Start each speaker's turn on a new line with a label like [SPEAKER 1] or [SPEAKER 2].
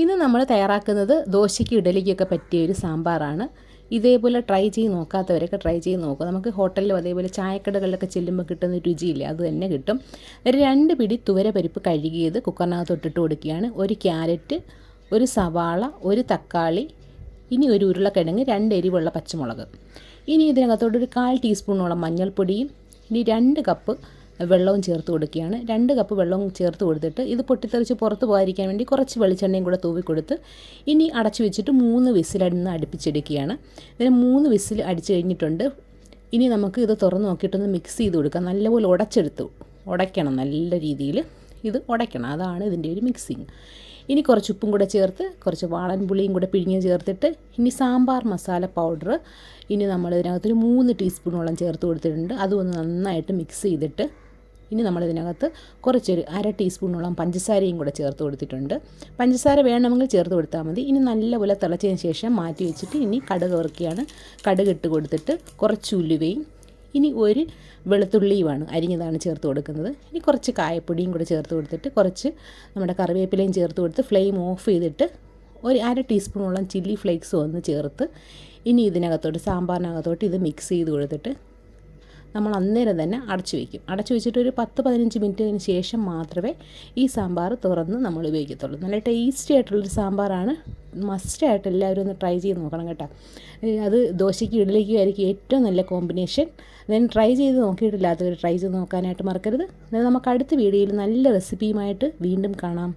[SPEAKER 1] ഇന്ന് നമ്മൾ തയ്യാറാക്കുന്നത് ദോശയ്ക്ക് ഇഡലിക്കൊക്കെ പറ്റിയ ഒരു സാമ്പാറാണ്. ഇതേപോലെ ട്രൈ ചെയ്ത് നോക്കാത്തവരൊക്കെ ട്രൈ ചെയ്ത് നോക്കുക നമുക്ക് ഹോട്ടലിലും അതേപോലെ ചായക്കടകളിലൊക്കെ ചെല്ലുമ്പോൾ കിട്ടുന്ന രുചിയില്ല അത് തന്നെ കിട്ടും. രണ്ട് പിടി തുവര പരിപ്പ് കഴുകിയത് കുക്കറിനകത്ത് ഇട്ടിട്ട് കൊടുക്കുകയാണ്. ഒരു ക്യാരറ്റ് ഒരു സവാള ഒരു തക്കാളി ഇനി ഒരു ഉരുളക്കിഴങ്ങ് രണ്ട് എരിവുള്ള പച്ചമുളക്. ഇനി ഇതിനകത്തോട്ട് ഒരു കാൽ ടീസ്പൂണോളം മഞ്ഞൾപ്പൊടിയും ഇനി രണ്ട് കപ്പ് വെള്ളവും ചേർത്ത് കൊടുക്കുകയാണ്. രണ്ട് കപ്പ് വെള്ളവും ചേർത്ത് കൊടുത്തിട്ട് ഇത് പൊട്ടിത്തെറിച്ച് പുറത്ത് പോകാതിരിക്കാൻ വേണ്ടി കുറച്ച് വെളിച്ചെണ്ണയും കൂടെ തൂവി കൊടുത്ത് ഇനി അടച്ചു വെച്ചിട്ട് മൂന്ന് വിസിലടിന്ന് അടുപ്പിച്ചെടുക്കുകയാണ്. ഇതിന് മൂന്ന് വിസിൽ അടിച്ചു കഴിഞ്ഞിട്ടുണ്ട്. ഇനി നമുക്ക് ഇത് തുറന്ന് നോക്കിയിട്ടൊന്ന് മിക്സ് ചെയ്ത് കൊടുക്കാം. നല്ലപോലെ ഉടച്ചെടുത്ത്. ഉടയ്ക്കണം നല്ല രീതിയിൽ ഇത് ഉടയ്ക്കണം. അതാണ് ഇതിന്റെ ഒരു മിക്സിങ് ഇനി കുറച്ച് ഉപ്പും കൂടെ ചേർത്ത് കുറച്ച് വാളൻ പുളിയും കൂടെ പിഴിഞ്ഞ് ചേർത്തിട്ട് ഇനി സാമ്പാർ മസാല പൗഡർ ഇനി നമ്മൾ ഇതിനകത്തൊരു മൂന്ന് ടീസ്പൂണോളം ചേർത്ത് കൊടുത്തിട്ടുണ്ട്. അതൊന്ന് നന്നായിട്ട് മിക്സ് ചെയ്തിട്ട് ഇനി നമ്മളിതിനകത്ത് കുറച്ചൊരു അര ടീസ്പൂണോളം പഞ്ചസാരയും കൂടെ ചേർത്ത് കൊടുത്തിട്ടുണ്ട്. പഞ്ചസാര വേണമെങ്കിൽ ചേർത്ത് കൊടുത്താൽ മതി. ഇനി നല്ലപോലെ തിളച്ചതിന് ശേഷം മാറ്റി വെച്ചിട്ട് ഇനി കടുക് വറുക്കിയാണ് കടുക് ഇട്ട് കൊടുത്തിട്ട് കുറച്ച് ഉലുവയും ഇനി ഒരു വെളുത്തുള്ളിയുമാണ് അരിഞ്ഞതാണ് ചേർത്ത് കൊടുക്കുന്നത്. ഇനി കുറച്ച് കായപ്പൊടിയും കൂടെ ചേർത്ത് കൊടുത്തിട്ട് കുറച്ച് നമ്മുടെ കറിവേപ്പിലയും ചേർത്ത് കൊടുത്ത് ഫ്ലെയിം ഓഫ് ചെയ്തിട്ട് ഒരു അര ടീസ്പൂണോളം ചില്ലി ഫ്ലേക്സ് ഒന്ന് ചേർത്ത് ഇനി ഇതിനകത്തോട്ട് സാമ്പാറിനകത്തോട്ട് ഇത് മിക്സ് ചെയ്ത് കൊടുത്തിട്ട് നമ്മൾ അന്നേരം തന്നെ അടച്ചു വയ്ക്കും അടച്ചു വെച്ചിട്ട് ഒരു പത്ത് പതിനഞ്ച് മിനിറ്റിന് ശേഷം മാത്രമേ ഈ സാമ്പാർ തുറന്ന് നമ്മൾ ഉപയോഗിക്കത്തുള്ളൂ. നല്ല ടേസ്റ്റി ആയിട്ടുള്ളൊരു സാമ്പാറാണ്. മസ്റ്റായിട്ട് എല്ലാവരും ഒന്ന് ട്രൈ ചെയ്ത് നോക്കണം കേട്ടോ. അത് ദോശയ്ക്ക് ഇഡലിക്കും ആയിരിക്കും ഏറ്റവും നല്ല കോമ്പിനേഷൻ ദെൻ ട്രൈ ചെയ്ത് നോക്കിയിട്ടില്ലാത്തവർ ട്രൈ ചെയ്ത് നോക്കാനായിട്ട് മറക്കരുത്. നമുക്ക് അടുത്ത വീഡിയോയിൽ നല്ല റെസിപ്പിയുമായിട്ട് വീണ്ടും കാണാം.